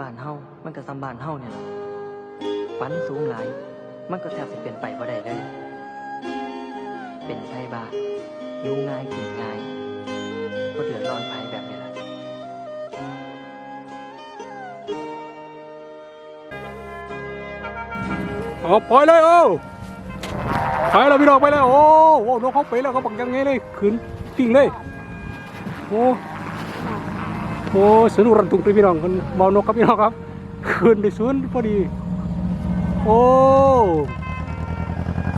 บ้านเฮามันก็ซ้ำบ้านเฮาเนี่ยล่ะฝันสูงหลาย มันก็แทบสิเป็นไปบ่ได้เลย เป็นไทบ้านอยู่ง่ายกินง่ายก็เดือดร้อนภัยแบบนี้ล่ะเอาปล่อยเลยโอ้ไปแล้วพี่น้องไปแล้วโอ้โหนกเขาไปแล้วเขาบักยังไงเลยขึ้นทิ้งเลยโอ้ โอ้สนุกรันตุงตัวพี่น้องคนเมานกครับพี่น้องครับขึ้นไปสวนพอดี โอ้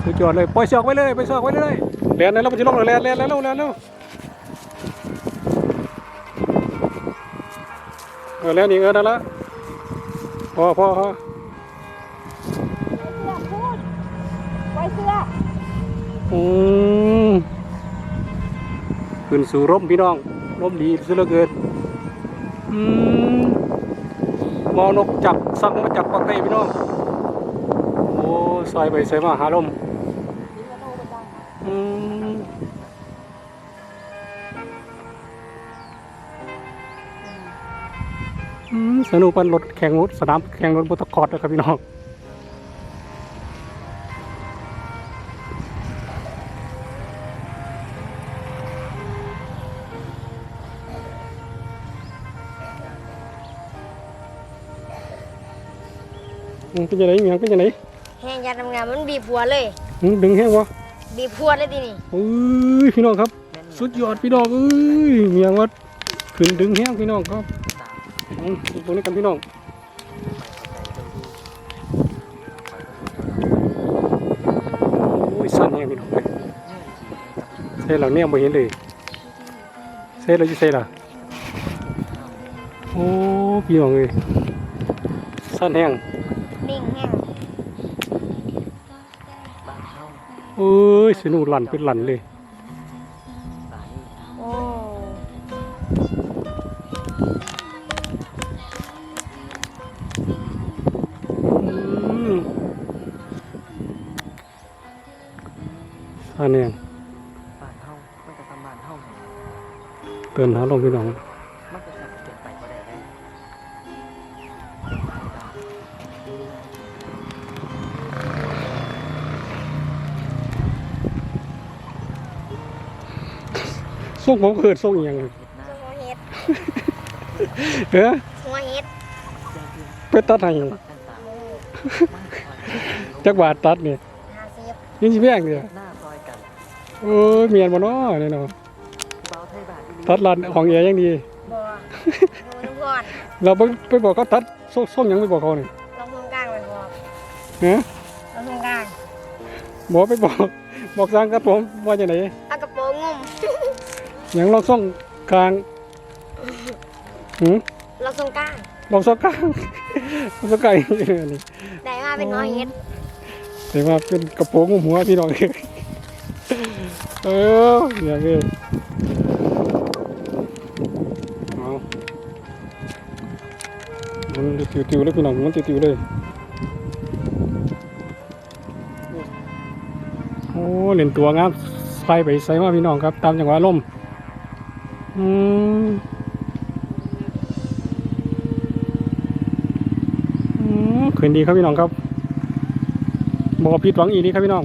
สุดยอดเลยปล่อยเสือกไว้เลยปล่อยเสือกไว้เลยแลนแล้วมันจะลงเลยแลนแลนแล้วแลนแล้วเออแล้วนี่เออนั่นละพอพอพอเสื้อพูดไว้เสื้ออืมขึ้นสู่ร่มพี่น้องร่มดีซะเหลือเกิน อืมมอนกจับสั่งมาจับปากเต้พี่น้อง โอ้ใส่ไปใส่มาหาลมอืมสนุกปันรถแข่งรถสนามแข่งรถบุตรคอดนะครับพี่น้อง อืมเป็นยังไงมีหยังเป็นยังไงแหงยาทำงานมันบีบหัวเลยอืมดึงแห้งวะบีบหัวเลยทีนี่เอ้ยพี่น้องครับ สุดยอดพี่น้องเอ้ยมีหยังว่าขึ้นดึงแห้งพี่น้องครับอืมอีกตัวนี้กันพี่น้องโอ้ยสั่นแห้งพี่น้องเลยเซ่เราเนี่ยไม่เห็นเลยเซ่เราจะเซ่ล่ะโอ้พี่น้องเลยสั่นแห้งนิ่ง เอ้ยสนุกหลั่นเป็นหลั่นเลยบ้านนี้โอ้อืมอันนี้บ้านเฮามันก็ซ้ำบ้านเฮาเนี่ยล่ะเตือนหาลงพี่น้อง ส่งผมเกิดส่งอหย่างเฮ็ดหน้าหัวเห็ดเอ้อหัวเห็ดแจ้งที่ไปตัดให้หยังปักต่างโอ้ๆมันคอยจักบาทตัดเนี่ยห้าสิบยังสิแพงเนี่ยหน้าซอยกันเอ้ยเมียนบ่เนาะเนี่ยเนาะเบาไทยบ้านอีหลีตัดลันของแอยังดี บ่ดูทุกคนเราไปไปบอกเขาตัดส่งส่งหยังไปบอกเขานี่ลองตรงกลางไปบอกฮะลองตรงกลางบอกไปบอก บอกสร้างครับผมว่าจังได๋ หยังลองส่งกลางหืมลองตรงกลางบอกส่งกลางบอกส่งกลางนี่ได้มาเป็นหัวเห็ดแต่ว่าเป็นกระโปรงหุ้มหัวพี่น้องเอออย่างนี้เอามันติวๆเลยพี่น้องมันติวๆเลยโอ้เล่นตัวงามใส่ไปใส่มาพี่น้องครับ ตามจังหวะลม อืมอืมคืนดีครับพี่น้องครับบอกผิดหวังอีนี้ครับพี่น้อง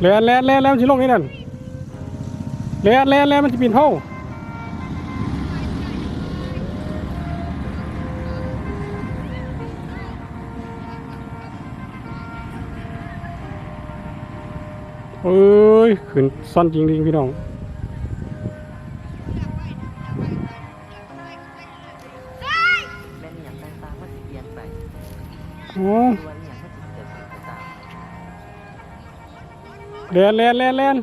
แลนแลนแลนแล้วมันจะลงนี่นั่นแลนแลนแลนมันจะปีนเท่า เอ้ยขึ้นสั้นจริงๆพี่น้องแม่นอหย่างต่างๆมันสิเปลี่ยนไปโอ้ตัวอหย่างมันสิเกิดขึ้นก็ตามแลนแลนแลนแลน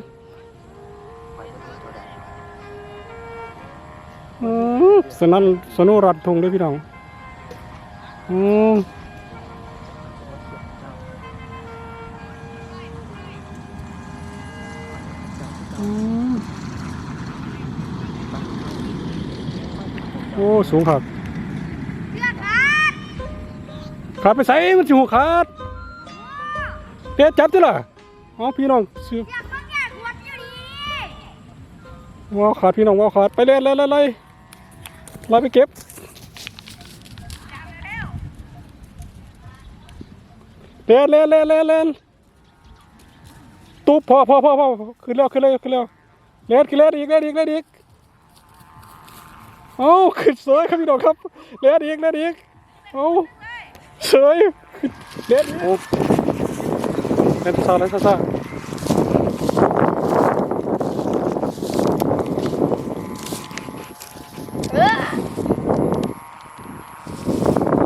คอยบ่รู้เท่าใดอืมสนั่นสนุรัดทงด้วยพี่น้องอืมอืมโอ้ สูงครับขาดไปใส่มันสิหัวขาดเด็ดจับจ้ะล่ะอ๋อพี่น้องซื้อมันแก่ขวดอยู่ดีว้าวขาดพี่น้องว้าวขาดไปเล่นเล่นเล่นเลยไล่ไปเก็บเล่นเล่นเล่นเล่นเล่นตุ๊บพอพอพอพอขึ้นแล้วขึ้นแล้วขึ้นแล้วเล่นขึ้นเล่นอีกเล่นอีกเล่นอีก เอาขึ้นเสยครับพี่น้องครับเล่นอีกเล่นอีกเอาเสยเล่นโอ้เล่นซาเล่นซาซาเออ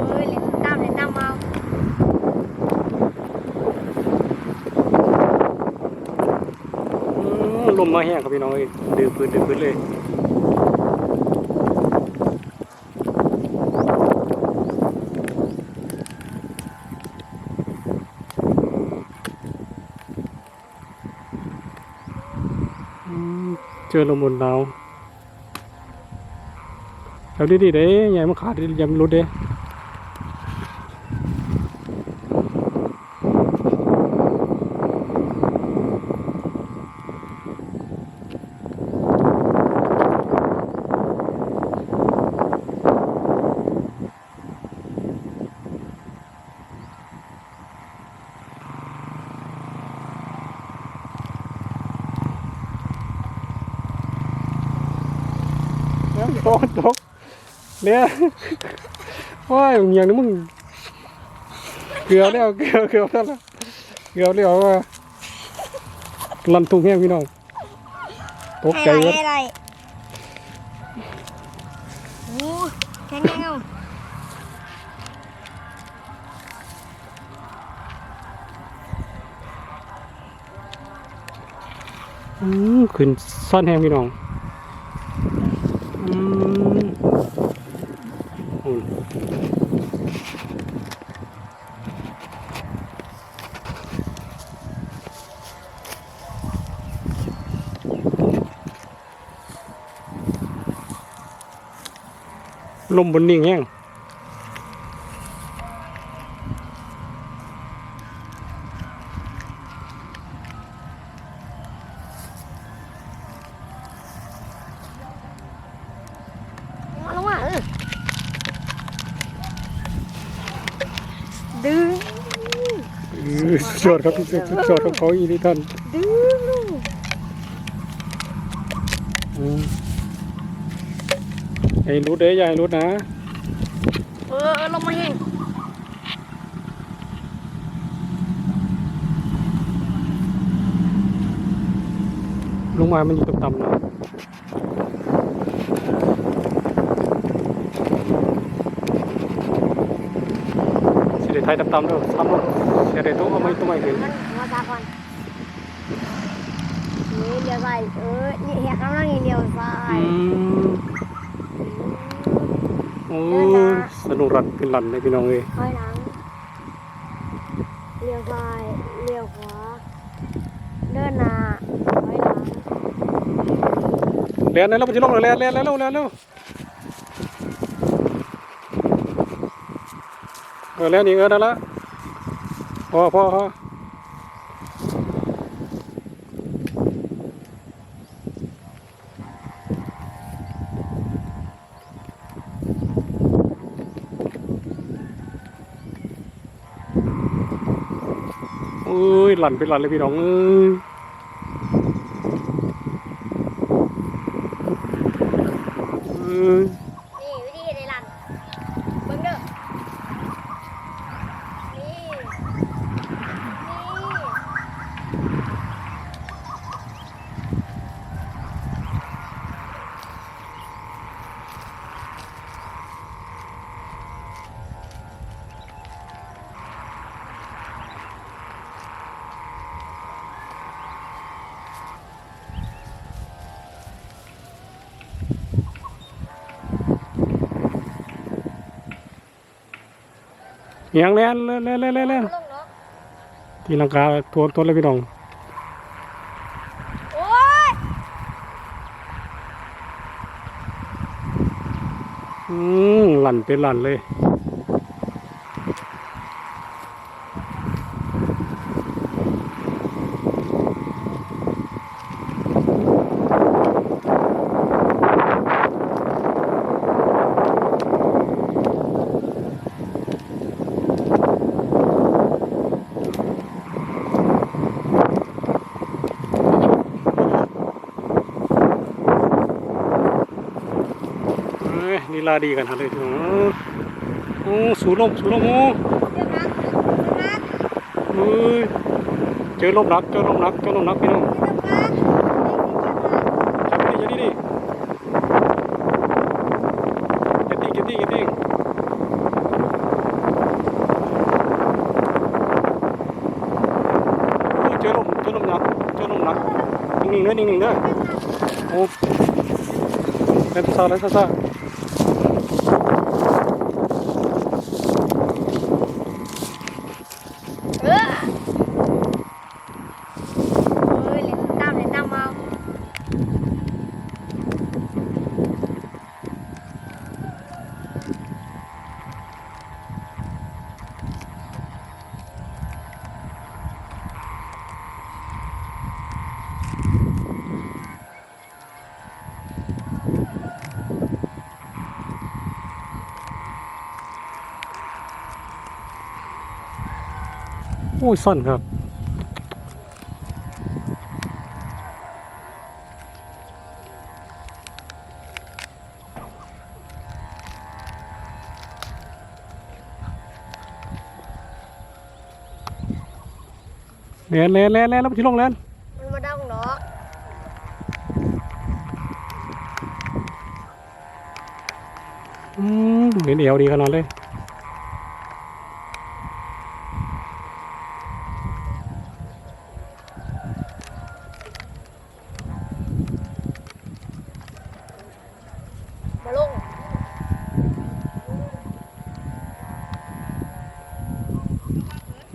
เอ้ยเล่นน้ำเล่นน้ำเอาอืมลมมาแห้งครับพี่น้องเอ้ยดื้อพื้นดื้อพื้นเลยอืมเจอลมบนเราแถวนี้ดีเด้ยังมาขาดยำรุดเด้ เนี่ยว้ายมึงอย่างนี้มึง เกือบแล้วเกือบเกือบแล้วล่ะเกือบแล้วว่าลันทุ่งแห้งพี่น้องตกใจให้เว้ไรยให้ไรโอ้แข็งแรงเอาอืมขึ้นซ่อนแห้งพี่น้องอืม อุ่นลมบนนิ่งแห้ง มาลงมาเออดึง อื้อสุด ยอดครับสุดยอดของเขาอีนี่ท่านดึงลูกอืมไอ้รุดเด้อยายรุดนะ เออเออลงมาแห้งลงมามันอยู่ต่ำๆนะ สิได้ไทยต่ำๆเด้อซ้ำลงเสียได้ตัวเอาไม่ตัวไม่ถึงมันมาตาก่อนนี่เลี้ยวซ้ายเออนี่เห็นข้างล่างนี่เลี้ยวซ้าอืยมโอ้ยสนุกรันเป็นรันเลยพี่น้องเอ้ยถอยหลังเลี้ยวซ้ายเลี้ยวขวาเดินหน้าถอยหลังเรียนแล้วมันจะลงเลยเรียนเรียนแล้วเร็วเรียนเร็ว เออเรียนอีกเออนั่นละพอพอพอโอ้ยหลั่นเป็นหลั่นเลยพี่น้องเอ้ยเอ้ย นี่วิธีในรันเบิ่งเด้อนี่นี่ เอียงเล่นเล่นเล่นเล่นแล่นตีลังกาทวนทวนเลยพี่น้องโอ้ยอืมหลั่นเป็นหลั่นเลย ลาดีกันฮะเลยพี่น้โอ้สูลมสูลมโอ้เฮ้ยเจอลมรักเจอลมรักเจอลมรักพี่น้องเรื่งรักจับไปดิจับดิดิเก็ตติ้งเก็ตติ้งจิติงโอ้เจอลมเจอลมยักเจอลมรักนิ่งๆเด้อนิ่งๆเด้อโอ้เล่นซาเล่นซาซา เออเฮ้ยเล่นตามเล่นตามเอา โอ้ยซ่อนครับแลนแลนแลนแลนแล้วมันจะลงแลนมันมาดังดอกอืมเห็นเอวดีขนาดเลย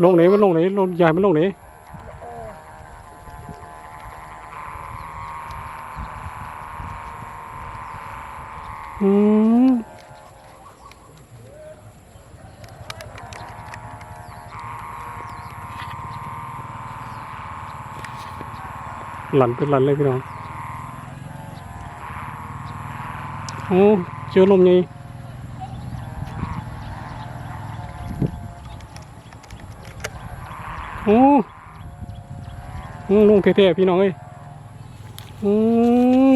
ลงไหนมันลงไหนลงใหญ่มันลงไหนอืมหลันเป็นหลันเลยพี่น้องโอ้เจอลมไงโอ้อืมล งเท่ๆพี่น้องเอ้ยอื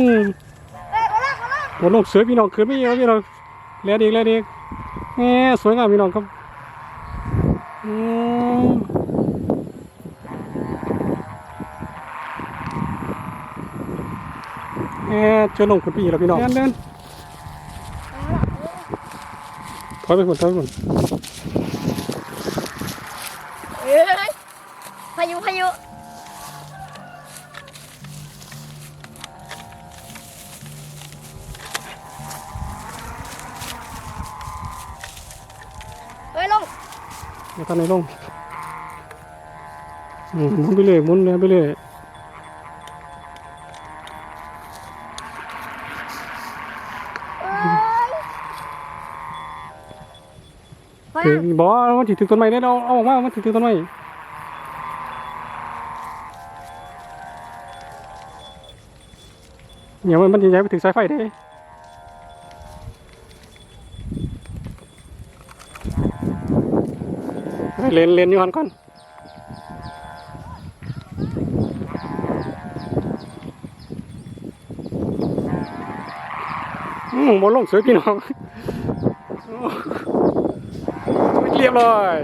มเฮ้ยมาลงมาลงโอ้ลงเสือพี่น้องขึ้นไม่เยอะพี่น้องแล้วดีแล้วดีแหมสวยงามพี่น้องครับอืมแหมเจอลงขึ้นพี่แล้วพี่น้องเล่นเล่นถอยไปคนถอยไปคนเอย่าทำไหนลงอืมหมุนไปเลยหมุนเลยไปเลยเอ้ยพอถึยังงบอกว่ามันถึงต้นไม้ได้เอาเอาออกมามันถึงต้นไม้เนี่ยมันมันจะย้ายไปถึงสายไฟได้ ไป เลนเลนอยู่หันก่อนอืมบอลลงสวยพี่น้องเรียบร้อย